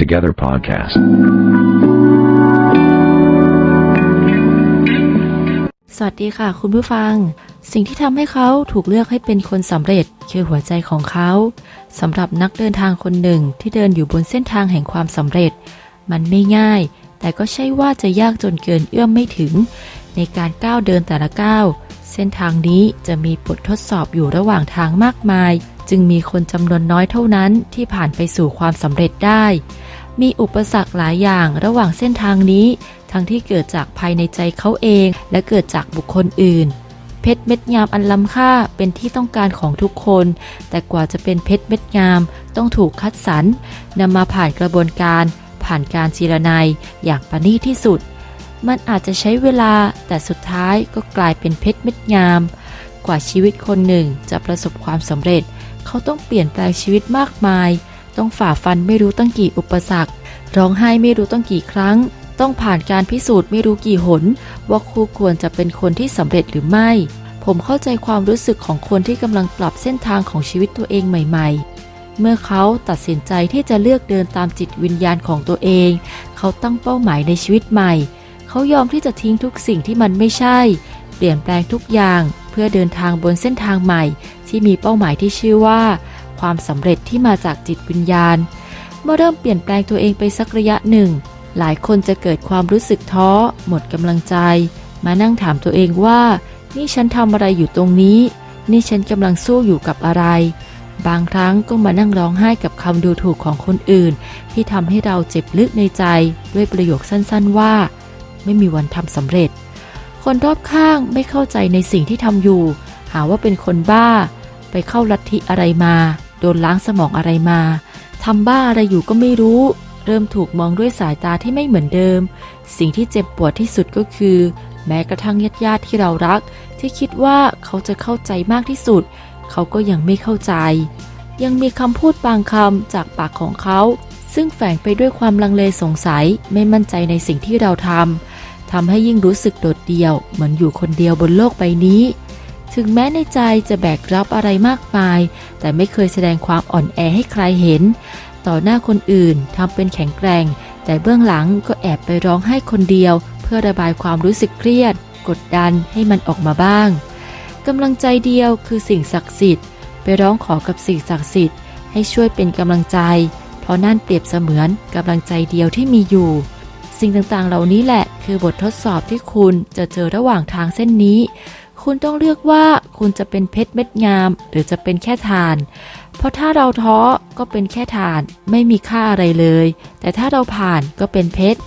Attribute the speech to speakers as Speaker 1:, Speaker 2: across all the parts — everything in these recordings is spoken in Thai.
Speaker 1: Together Podcast.
Speaker 2: สวัสดีค่ะ คุณผู้ฟัง สิ่งที่ทำให้เขาถูกเลือกให้เป็นคนสำเร็จคือหัวใจของเขาสำหรับนักเดินทางคนหนึ่งที่เดินอยู่บนเส้นทางแห่งความสำเร็จ มันไม่ง่าย แต่ก็ใช่ว่าจะยากจนเกินเอื้อมไม่ถึง ในการก้าวเดินแต่ละก้าว เส้นทางนี้จะมีบททดสอบอยู่ระหว่างทางมากมาย จึงมีคนจำนวนน้อยเท่านั้นที่ผ่านไปสู่ความสำเร็จได้ มีอุปสรรคหลายอย่างระหว่างเส้นทางนี้ ทั้งที่เกิดจากภายในใจเขาเองและเกิดจากบุคคลอื่น เพชรเม็ดงามอันล้ำค่าเป็นที่ต้องการของทุกคน แต่กว่าจะเป็นเพชรเม็ดงาม ต้องถูกคัดสรรนำมาผ่านกระบวนการ ผ่านการจีรนายอย่างประณีตที่สุด มันอาจจะใช้เวลาแต่สุดท้ายก็กลายเป็นเพชรเม็ดงาม กว่าชีวิตคนหนึ่งจะประสบความสำเร็จ เขาต้องเปลี่ยนแปลงชีวิตมากมาย ต้องฝ่าฟันไม่รู้ตั้งกี่อุปสรรค ร้องไห้ไม่รู้ตั้งกี่ครั้ง ต้องผ่านการพิสูจน์ไม่รู้กี่หน ว่าครูควรจะเป็นคนที่สำเร็จหรือไม่ ผมเข้าใจความรู้สึกของคนที่กำลังปรับเส้นทางของชีวิตตัวเองใหม่ ๆเมื่อเขาตัดสินใจที่จะเลือกเดินตามจิตวิญญาณของตัวเอง เขาตั้งเป้าหมายในชีวิตใหม่ เขายอมที่จะทิ้งทุกสิ่งที่มันไม่ใช่ เปลี่ยนแปลงทุกอย่าง พื่อเดินทางบนเส้นทางใหม่ ที่มีเป้าหมายที่ชื่อว่า ความสำเร็จที่มาจากจิตวิญญาณ เมื่อเริ่มเปลี่ยนแปลงตัวเองไปสักระยะหนึ่ง หลายคนจะเกิดความรู้สึกท้อ หมดกำลังใจ มานั่งถามตัวเองว่า นี่ฉันทำอะไรอยู่ตรงนี้ นี่ฉันกำลังสู้อยู่กับอะไร บางครั้งก็มานั่งร้องไห้กับคำดูถูกของคนอื่น ที่ทำให้เราเจ็บลึกในใจ ด้วยประโยคสั้นๆว่า ไม่มีวันทำสำเร็จ คนรอบข้างไม่เข้าใจในสิ่งที่ทำอยู่ หาว่าเป็นคนบ้า ไปเข้าลัทธิอะไรมา โดนล้างสมองอะไรมาทำบ้าอะไรอยู่ก็ไม่รู้ เริ่มถูกมองด้วยสายตาที่ไม่เหมือนเดิม สิ่งที่เจ็บปวดที่สุดก็คือ แม้กระทั่งญาติญาติที่เรารัก ที่คิดว่าเขาจะเข้าใจมากที่สุด เขาก็ยังไม่เข้าใจ ยังมีคำพูดบางคำจากปากของเขา ซึ่งแฝงไปด้วยความลังเลสงสัยไม่มั่นใจในสิ่งที่เราทำ ทำให้ยิ่งรู้สึกโดดเดี่ยว เหมือนอยู่คนเดียวบนโลกใบนี้ ถึงแม้ในใจจะแบกรับอะไรมากมาย แต่ไม่เคยแสดงความอ่อนแอให้ใครเห็น ต่อหน้าคนอื่นทำเป็นแข็งแกร่ง แต่เบื้องหลังก็แอบไปร้องไห้คนเดียว เพื่อระบายความรู้สึกเครียด กดดันให้มันออกมาบ้างกำลังใจเดียวคือสิ่งศักดิ์สิทธิ์ ไปร้องขอกับสิ่งศักดิ์สิทธิ์ให้ช่วยเป็นกำลังใจ เพราะนั่นเปรียบเสมือนกำลังใจเดียวที่มีอยู่ สิ่งต่างๆ เหล่านี้แหละ คือบททดสอบที่คุณจะเจอระหว่างทางเส้นนี้ คุณต้องเลือกว่าคุณจะเป็นเพชรเม็ดงาม หรือจะเป็นแค่ฐาน เพราะถ้าเราท้อก็เป็นแค่ฐาน ไม่มีค่าอะไรเลย แต่ถ้าเราผ่านก็เป็นเพชร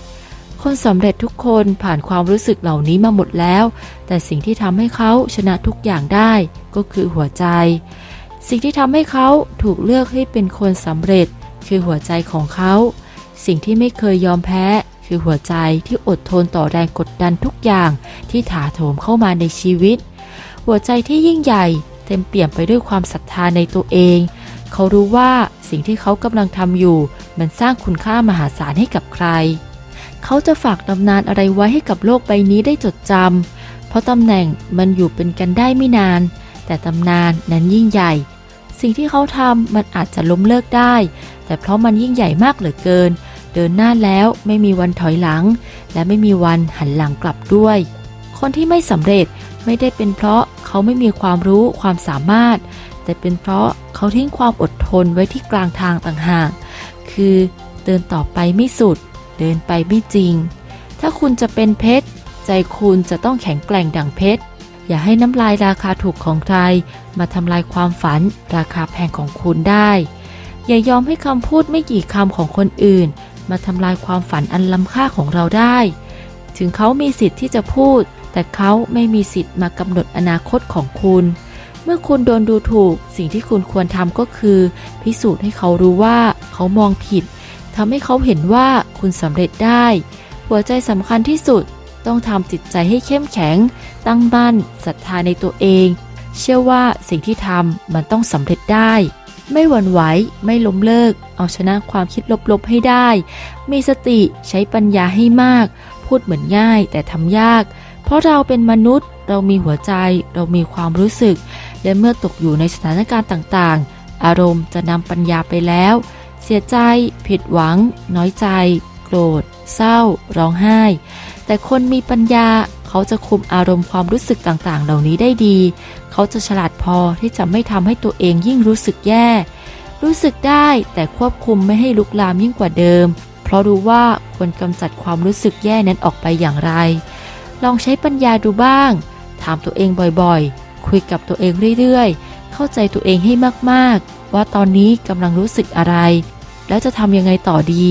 Speaker 2: คนสำเร็จทุกคนผ่านความรู้สึกเหล่านี้มาหมดแล้ว แต่สิ่งที่ทำให้เขาชนะทุกอย่างได้ก็คือหัวใจ สิ่งที่ทำให้เขาถูกเลือกให้เป็นคนสำเร็จ คือหัวใจของเขา สิ่งที่ไม่เคยยอมแพ้ คือหัวใจที่อดทนต่อแรงกดดันทุกอย่างที่ถาโถมเข้ามาในชีวิต หัวใจที่ยิ่งใหญ่เต็มเปี่ยมไปด้วยความศรัทธาในตัวเอง เขารู้ว่าสิ่งที่เขากำลังทำอยู่ มันสร้างคุณค่ามหาศาลให้กับใคร เขาจะฝากตำนานอะไรไว้ให้กับโลกใบนี้ได้จดจำเพราะตำแหน่งมันอยู่เป็นกันได้ไม่นาน แต่ตำนานนั้นยิ่งใหญ่ สิ่งที่เขาทำมันอาจจะล้มเลิกได้ แต่เพราะมันยิ่งใหญ่มากเหลือเกิน เดินหน้าแล้วไม่มีวันถอยหลัง และไม่มีวันหันหลังกลับด้วย คนที่ไม่สำเร็จไม่ได้เป็นเพราะเขาไม่มีความรู้ความสามารถ แต่เป็นเพราะเขาทิ้งความอดทนไว้ที่กลางทางต่างหาก คือเดินต่อไปไม่สุด เดินไปไม่จริง ถ้าคุณจะเป็นเพชร ใจคุณจะต้องแข็งแกร่งดังเพชร อย่าให้น้ำลายราคาถูกของใคร มาทำลายความฝัน ราคาแพงของคุณได้ อย่ายอมให้คำพูดไม่กี่คำของคนอื่น มาทำลายความฝันอันล้ำค่าของเราได้ ถึงเขามีสิทธิ์ที่จะพูด แต่เขาไม่มีสิทธิ์มากำหนดอนาคตของคุณ เมื่อคุณโดนดูถูก สิ่งที่คุณควรทำก็คือ พิสูจน์ให้เขารู้ว่าเขามองผิดทำให้เขาเห็นว่าคุณสำเร็จได้ หัวใจสำคัญที่สุดต้องทำจิตใจให้เข้มแข็ง ตั้งมั่นศรัทธาในตัวเอง เชื่อว่าสิ่งที่ทำมันต้องสำเร็จได้ ไม่หวั่นไหว ไม่ล้มเลิก เอาชนะความคิดลบๆให้ได้ มีสติใช้ปัญญาให้มาก พูดเหมือนง่ายแต่ทำยาก เพราะเราเป็นมนุษย์ เรามีหัวใจ เรามีความรู้สึก และเมื่อตกอยู่ในสถานการณ์ต่างๆ อารมณ์จะนำปัญญาไปแล้ว เสียใจ ผิดหวัง น้อยใจ โกรธ เศร้า ร้องไห้ แต่คนมีปัญญา เขาจะคุมอารมณ์ความรู้สึกต่างๆ เหล่านี้ได้ดี เขาจะฉลาดพอที่จะไม่ทำให้ตัวเองยิ่งรู้สึกแย่ รู้สึกได้แต่ควบคุมไม่ให้ลุกลามยิ่งกว่าเดิม เพราะรู้ว่าควรกำจัดความรู้สึกแย่นั้นออกไปอย่างไร ลองใช้ปัญญาดูบ้าง ถามตัวเองบ่อยๆ คุยกับตัวเองเรื่อยๆ เข้าใจตัวเองให้มากๆ ว่าตอนนี้กำลังรู้สึกอะไร แล้วจะทำยังไงต่อดี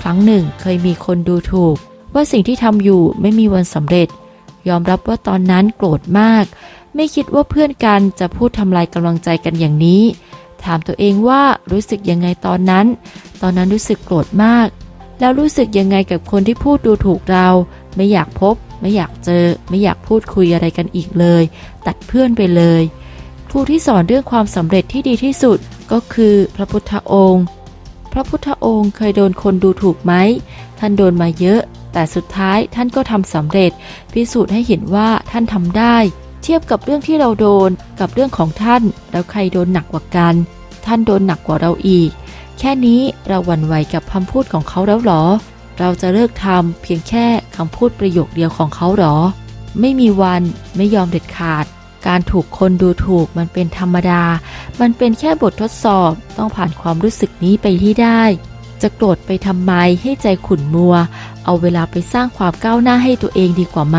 Speaker 2: ครั้งหนึ่งเคยมีคนดูถูกว่าสิ่งที่ทำอยู่ไม่มีวันสำเร็จ ยอมรับว่าตอนนั้นโกรธมาก ไม่คิดว่าเพื่อนกันจะพูดทำลายกำลังใจกันอย่างนี้ ถามตัวเองว่ารู้สึกยังไงตอนนั้น ตอนนั้นรู้สึกโกรธมาก แล้วรู้สึกยังไงกับคนที่พูดดูถูกเรา ไม่อยากพบ ไม่อยากเจอ ไม่อยากพูดคุยอะไรกันอีกเลย ตัดเพื่อนไปเลยครูที่สอนเรื่องความสำเร็จที่ดีที่สุดก็คือพระพุทธองค์ พระพุทธองค์เคยโดนคนดูถูกไหม ท่านโดนมาเยอะ แต่สุดท้ายท่านก็ทำสำเร็จ พิสูจน์ให้เห็นว่าท่านทำได้ เทียบกับเรื่องที่เราโดนกับเรื่องของท่าน แล้วใครโดนหนักกว่ากัน ท่านโดนหนักกว่าเราอีก แค่นี้เราหวั่นไหวกับคำพูดของเขาแล้วหรอ เราจะเลิกทำเพียงแค่คำพูดประโยคเดียวของเขาหรอ ไม่มีวันไม่ยอมเด็ดขาดการถูกคนดูถูกมันเป็นธรรมดา มันเป็นแค่บททดสอบ ต้องผ่านความรู้สึกนี้ไปที่ได้ จะโกรธไปทำไมให้ใจขุ่นมัว เอาเวลาไปสร้างความก้าวหน้าให้ตัวเองดีกว่าไหม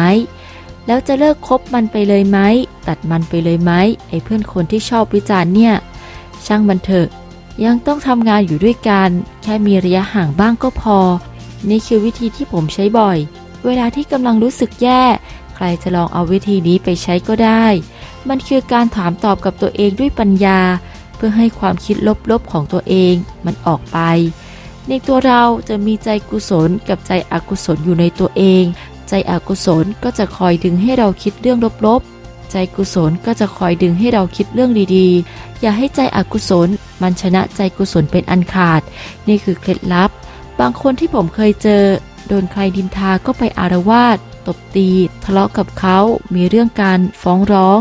Speaker 2: แล้วจะเลิกคบมันไปเลยไหม ตัดมันไปเลยไหม ไอ้เพื่อนคนที่ชอบวิจารณ์เนี่ย ช่างมันเถอะ ยังต้องทำงานอยู่ด้วยกัน แค่มีระยะห่างบ้างก็พอ นี่คือวิธีที่ผมใช้บ่อย เวลาที่กำลังรู้สึกแย่ ใครจะลองเอาวิธีนี้ไปใช้ก็ได้ มันคือการถามตอบกับตัวเองด้วยปัญญา เพื่อให้ความคิดลบๆของตัวเองมันออกไป ในตัวเราจะมีใจกุศลกับใจอกุศลอยู่ในตัวเอง ใจอกุศลก็จะคอยดึงให้เราคิดเรื่องลบๆ ใจกุศลก็จะคอยดึงให้เราคิดเรื่องดีๆ อย่าให้ใจอกุศลมันชนะใจกุศลเป็นอันขาด นี่คือเคล็ดลับ บางคนที่ผมเคยเจอ โดนใครดินทาก็ไปอารวาสตบตี ทะเลาะกับเขามีเรื่องการฟ้องร้อง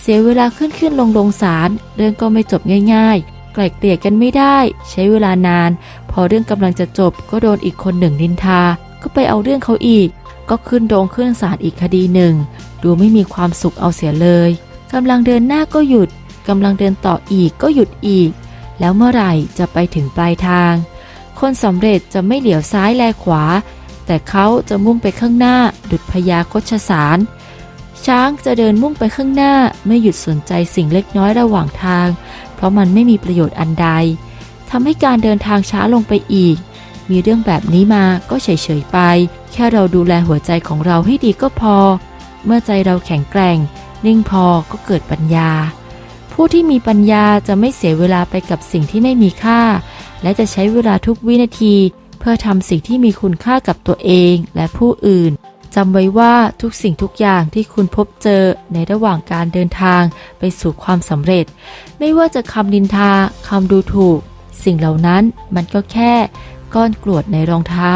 Speaker 2: เสียเวลาขึ้นขึ้นลงลงศาลเรื่องก็ไม่จบง่าย ๆ ไกล่เกลี่ยกันไม่ได้ ใช้เวลานาน พอเรื่องกำลังจะจบก็โดนอีกคนหนึ่งนินทา ก็ไปเอาเรื่องเขาอีก ก็ขึ้นโรงขึ้นศาลอีกคดีหนึ่ง ดูไม่มีความสุขเอาเสียเลยกำลังเดินหน้าก็หยุดกำลังเดินต่ออีกก็หยุดอีก แล้วเมื่อไหร่จะไปถึงปลายทาง คนสำเร็จจะไม่เหลียวซ้ายแลขวา แต่เขาจะมุ่งไปข้างหน้าดุจพญาโคชสาร ช้างจะเดินมุ่งไปข้างหน้าไม่หยุดสนใจสิ่งเล็กน้อยระหว่างทาง เพราะมันไม่มีประโยชน์อันใดทำให้การเดินทางช้าลงไปอีก มีเรื่องแบบนี้มาก็เฉยๆไป แค่เราดูแลหัวใจของเราให้ดีก็พอ เมื่อใจเราแข็งแกร่ง นิ่งพอก็เกิดปัญญา ผู้ที่มีปัญญาจะไม่เสียเวลาไปกับสิ่งที่ไม่มีค่า และจะใช้เวลาทุกวินาที เพื่อทำสิ่งที่มีคุณค่ากับตัวเองและผู้อื่น จำไว้ว่าทุกสิ่งทุกอย่างที่คุณพบเจอในระหว่างการเดินทางไปสู่ความสำเร็จ ไม่ว่าจะคำนินทาคำดูถูก สิ่งเหล่านั้นมันก็แค่ก้อนกรวดในรองเท้า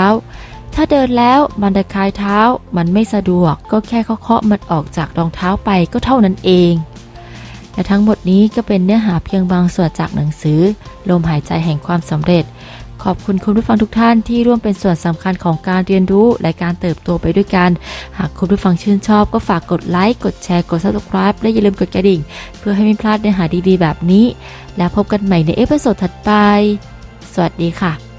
Speaker 2: ถ้าเดินแล้วมันระคายเท้ามันไม่สะดวก ก็แค่เคาะมันออกจากรองเท้าไปก็เท่านั้นเองและทั้งหมดนี้ก็เป็นเนื้อหาเพียงบางส่วนจากหนังสือ ลมหายใจแห่งความสำเร็จ ขอบคุณคุณผู้ฟังทุกท่านที่ร่วมเป็นส่วนสำคัญของการเรียนรู้และการเติบโตไปด้วยกัน หากคุณผู้ฟังชื่นชอบก็ฝากกดไลค์ กดแชร์ กด subscribe และอย่าลืมกดกระดิ่ง เพื่อให้ไม่พลาดเนื้อหาดีๆแบบนี้ แล้วพบกันใหม่ในเอพิโซดถัดไป สวัสดีค่ะ